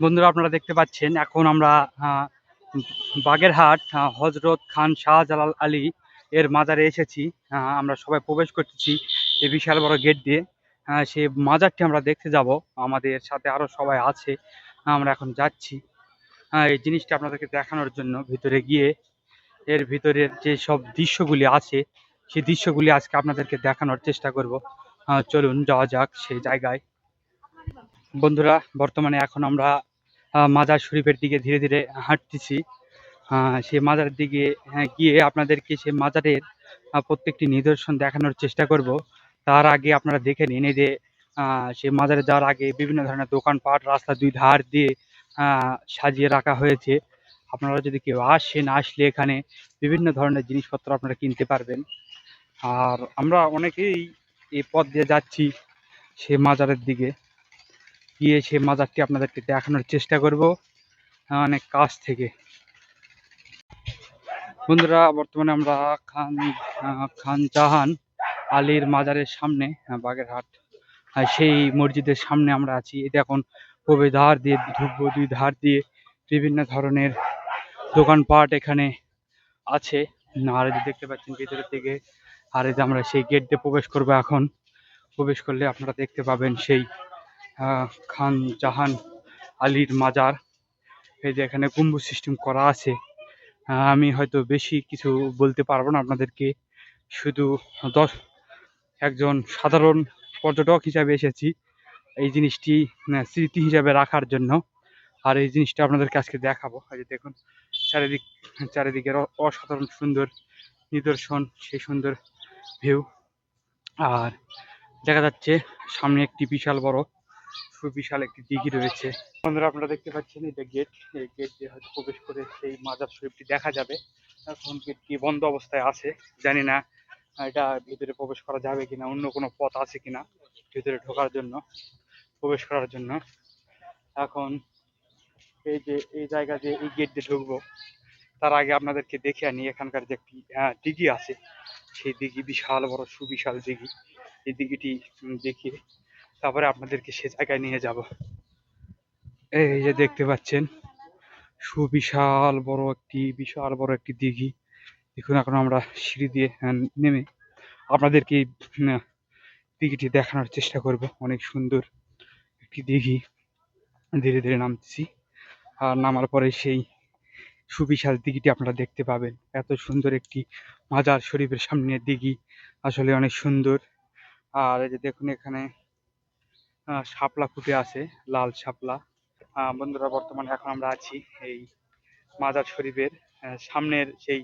বন্ধুরা, আপনারা দেখতে পাচ্ছেন, এখন আমরা বাগেরহাট হজরত খান শাহজালাল আলী এর মাজারে এসেছি। আমরা সবাই প্রবেশ করতেছি এই বিশাল বড় গেট দিয়ে। সে মাজারটি আমরা দেখতে যাব। আমাদের সাথে আরও সবাই আছে। আমরা এখন যাচ্ছি। এই জিনিসটা আপনাদেরকে দেখানোর জন্য ভিতরে গিয়ে। এর ভিতরের যে সব দৃশ্যগুলি আছে, সেই দৃশ্যগুলি আজকে আপনাদেরকে দেখানোর চেষ্টা করব। চলুন, যাওয়া যাক সেই জায়গায়। বন্ধুরা, বর্তমানে এখন আমরা মাজার শরীফের দিকে ধীরে ধীরে হাঁটতেছি। সেই মাজারের দিকে হ্যাঁ, গিয়ে আপনাদেরকে সেই মাজারের প্রত্যেকটি নিদর্শন দেখানোর চেষ্টা করব। তার আগে আপনারা দেখে নিন এই যে সেই মাজারে যাওয়ার আগে বিভিন্ন ধরনের দোকানপাট রাস্তা দুই ধার দিয়ে সাজিয়ে রাখা হয়েছে। আপনারা যদি কেউ আসেন আসলে এখানে বিভিন্ন ধরনের জিনিসপত্র আপনারা কিনতে পারবেন। আর আমরা অনেকেই এই পথ দিয়ে যাচ্ছি সে মাজারের দিকে। গিয়ে সে মাজারটি আপনাদেরকে দেখানোর চেষ্টা করব অনেক কাছ থেকে। বন্ধুরা বর্তমানে আমরা খান খান জাহান আলীর মাজারের সামনে আহ, বাগেরহাট সেই মসজিদের সামনে আমরা আছি। এটা এখন প্রবেশ ধার দিয়ে ঢুকবো দুই ধার দিয়ে বিভিন্ন ধরনের দোকানপাট এখানে আছে। আর যে দেখতে পাচ্ছেন ভিতরের দিকে আর এই যে আমরা সেই গেট দিয়ে প্রবেশ করব এখন। প্রবেশ করলে আপনারা দেখতে পাবেন সেই খান জাহান আলীর মাজার, এই যে এখানে গম্বুজ সিস্টেম করা আছে। আমি হয়তো বেশি কিছু বলতে পারব না আপনাদেরকে। শুধু দশ, একজন সাধারণ পর্যটক হিসাবে এসেছি এই জিনিসটি স্মৃতি হিসাবে রাখার জন্য। আর এই জিনিসটা আপনাদেরকে আজকে দেখাবো। এই যে দেখুন, চারিদিক, চারিদিকের অসাধারণ সুন্দর নিদর্শন, সেই সুন্দর ভিউ আর দেখা যাচ্ছে সামনে একটি বিশাল বড় সুবিশাল একটি দিঘি রয়েছে। বন্ধুরা, আপনারা দেখতে পাচ্ছেন এটা গেট এই গেট দিয়ে হয়তো প্রবেশ করে সেই মাজার শরীফটি দেখা যাবে। এখন গেটটি বন্ধ অবস্থায় আছে, জানি না, এটা ভিতরে প্রবেশ করা যাবে কিনা, অন্য কোনো পথ আছে কিনা ভিতরে ঢোকার জন্য, প্রবেশ করার জন্য। এখন এই যে, এই জায়গা দিয়ে এই গেট দিয়ে ঢুকবো, তার আগে আপনাদেরকে দেখে আনি, এখানকার যে একটি দিঘি আছে, সেই দিঘি বিশাল বড় সুবিশাল দিঘি। এই দিঘিটি দেখিয়ে তারপরে আপনাদেরকে সে জায়গায় নিয়ে যাব। এই যে দেখতে পাচ্ছেন, সুবিশাল বড় একটি, বিশাল বড় একটি দিঘি। দেখুন, এখন আমরা সিঁড়ি দিয়ে নেমে আপনাদেরকে দিঘিটি দেখানোর চেষ্টা করব। অনেক সুন্দর একটি দিঘি। ধীরে ধীরে নামতেছি। আর নামার পরে সেই সুবিশাল দিঘিটি আপনারা দেখতে পাবেন। এত সুন্দর একটি মাজার শরীফের সামনে দিঘি। আসলে অনেক সুন্দর। আর এই যে দেখুন এখানে শাপলা ফুটে আছে, লাল শাপলা। বন্ধুরা, বর্তমানে এখন আমরা আছি এই মাজার শরীফের সামনের সেই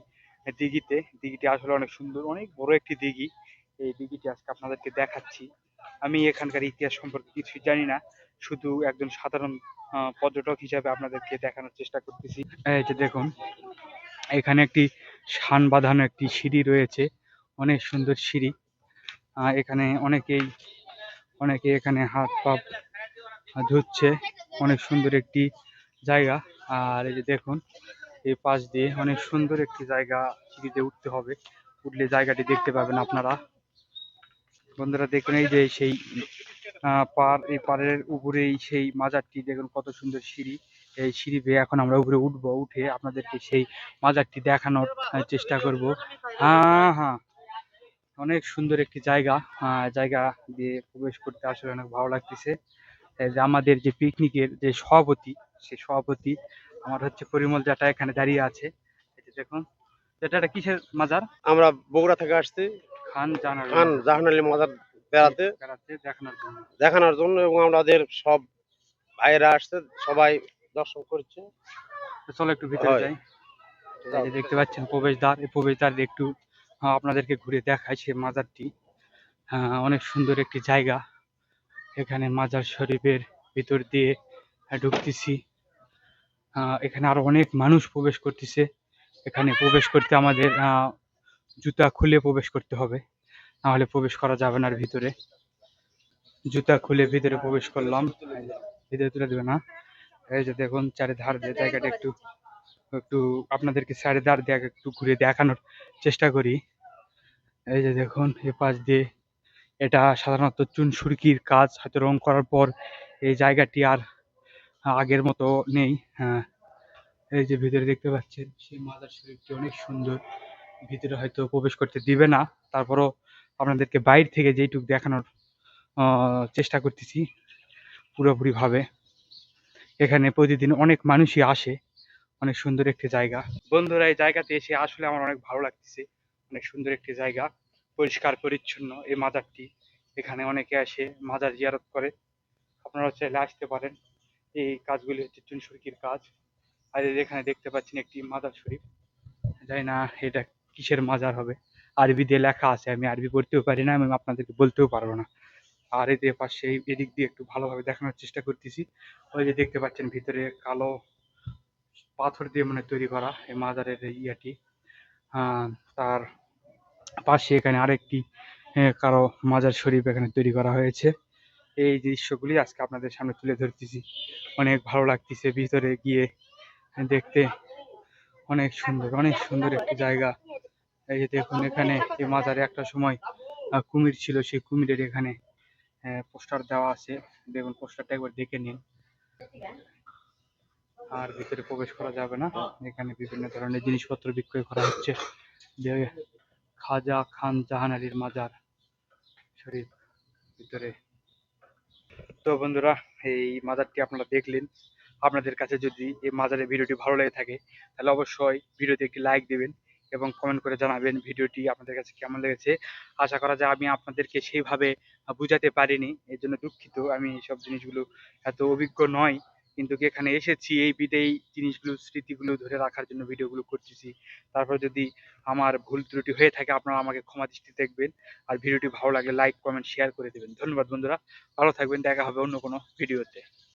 দিঘিতে। দিঘিটি আসলে অনেক সুন্দর, অনেক বড় একটি দিঘি। এই দিঘিটি আজকে আপনাদেরকে দেখাচ্ছি। আমি এখানকার ইতিহাস সম্পর্কে কিছু জানি না, শুধু একজন সাধারণ পর্যটক হিসাবে আপনাদেরকে দেখানোর চেষ্টা করতেছি। এই যে দেখুন, এখানে একটি শান বাঁধানো একটি সিঁড়ি রয়েছে, অনেক সুন্দর সিঁড়ি। এখানে অনেকেই অনেকে এখানে হাত পা ধুচ্ছে। অনেক সুন্দর একটি জায়গা। আর এই যে দেখুন, এই পাশ দিয়ে অনেক সুন্দর একটি জায়গা সিঁড়িতে উঠতে হবে। উঠলে জায়গাটি দেখতে পাবেন আপনারা। বন্ধুরা, দেখুন এই যে সেই পার, এই পাড়ের উপরেই সেই মাজারটি। দেখুন কত সুন্দর সিঁড়ি। এই সিঁড়ি বেয়ে এখন আমরা উপরে উঠবো, উঠে আপনাদেরকে সেই মাজারটি দেখানোর চেষ্টা করব। হ্যাঁ হ্যাঁ। অনেক সুন্দর একটি জায়গা আহ, জায়গা দিয়ে প্রবেশ করতে আসলে অনেক ভালো লাগতেছে। এই যে আমাদের যে পিকনিকের যে সভাপতি সে সভাপতি আমার হচ্ছে পরিমল জাটা এখানে দাঁড়িয়ে আছে। দেখুন এটা একটা কিসের মাজার? আমরা বগুড়া থেকে আসছি। খান জানার খান জাহান আলী মাজার বেড়াতে। বেড়াতে দেখানোর জন্য। দেখানোর জন্য এবং আমাদের সব ভাইয়েরা আসছে সবাই দর্শন করছে। চলো একটু ভিতরে। যাই। দেখতে পাচ্ছেন প্রবেশদ্বার এই প্রবেশদ্বার একটু আপনাদেরকে ঘুরে দেখায় সে মাজারটি। আহ, অনেক সুন্দর একটি জায়গা। এখানে মাজার শরীফের ভিতর দিয়ে ঢুকতেছি। আহ, এখানে আরও অনেক মানুষ প্রবেশ করতেছে। এখানে প্রবেশ করতে আমাদের জুতা খুলে প্রবেশ করতে হবে। নাহলে প্রবেশ করা যাবে না ভিতরে। জুতা খুলে ভিতরে প্রবেশ করলাম। ভিতরে তুলে দেবে না এই যে দেখুন চারিধার দিয়ে জায়গাটা একটু একটু আপনাদেরকে চারিধার দিয়ে একটু ঘুরে দেখানোর চেষ্টা করি। এই যে দেখুন এ পাশ দিয়ে এটা সাধারণত চুন সুরকির কাজ হয়তো রং করার পর এই জায়গাটি আর আগের মতো নেই। হ্যাঁ এই যে ভিতরে দেখতে পাচ্ছেন, সেই মাজার শরীফটি অনেক সুন্দর। ভিতরে হয়তো প্রবেশ করতে দিবে না। তারপরও আপনাদেরকে বাইর থেকে যেইটুক দেখানোর চেষ্টা করতেছি পুরোপুরিভাবে। এখানে প্রতিদিন অনেক মানুষই আসে। অনেক সুন্দর একটি জায়গা। বন্ধুরা, এই জায়গাতে এসে আসলে আমার অনেক ভালো লাগতেছে। অনেক সুন্দর একটি জায়গা, পরিষ্কার, পরিচ্ছন্ন এই মাজারটি। এখানে অনেকে আসে মাজার জিয়ারত করে। আপনারা চাইলে আসতে পারেন। এই কাজগুলি হচ্ছে চুন চুনসুরকির কাজ। আর এখানে দেখতে পাচ্ছেন একটি মাজার শরীফ। জানি না এটা কিসের মাজার হবে। আরবি দিয়ে লেখা আছে, আমি আরবি পড়তেও পারি না, আমি আপনাদেরকে বলতেও পারব না। আর যে পাশে এদিক দিয়ে একটু ভালোভাবে দেখানোর চেষ্টা করতেছি। ওই যে দেখতে পাচ্ছেন ভিতরে কালো পাথর দিয়ে মানে তৈরি করা এই মাজারের ইয়াটি। তার পাশে এখানে আরেকটি কারও মাজার শরীফ এখানে তৈরি করা হয়েছে। এই দৃশ্যগুলি আজকে আপনাদের সামনে তুলে ধরতেছি। অনেক ভালো লাগতেছে ভিতরে গিয়ে দেখতে। অনেক সুন্দর অনেক সুন্দর একটি জায়গা। এই যে দেখুন এখানে এই মাজারে একটা সময় কুমির ছিল, সেই কুমিরের এখানে পোস্টার দেওয়া আছে। দেখুন পোস্টারটা একবার দেখে নিন। আর ভিতরে প্রবেশ করা যাবে না। এখানে বিভিন্ন ধরনের জিনিসপত্র বিক্রয় করা হচ্ছে। যে খাজা খান জাহান আলীর মাজার শরীফ ভিতরে। তো বন্ধুরা এই মাজারটি আপনারা দেখলেন। আপনাদের কাছে যদি এই মাজারের ভিডিওটি ভালো লেগে থাকে তাহলে অবশ্যই ভিডিওতে একটি লাইক দিবেন এবং কমেন্ট করে জানাবেন ভিডিওটি আপনাদের কাছে কেমন লেগেছে। আশা করা যায় আমি আপনাদেরকে সেইভাবে বুঝাতে পারিনি এর জন্য দুঃখিত। আমি সব জিনিসগুলো এত অভিজ্ঞ নয় কিন্তু কি এখানে এসেছি, এই বিদেই জিনিসগুলো, স্মৃতিগুলো ধরে রাখার জন্য ভিডিওগুলো করতেছি। তারপর যদি আমার ভুল ত্রুটি হয়ে থাকে, আপনারা আমাকে ক্ষমা দৃষ্টি দেখবেন। আর ভিডিওটি ভালো লাগলে লাইক, কমেন্ট শেয়ার করে দেবেন। ধন্যবাদ বন্ধুরা। ভালো থাকবেন, দেখা হবে অন্য কোনো ভিডিওতে।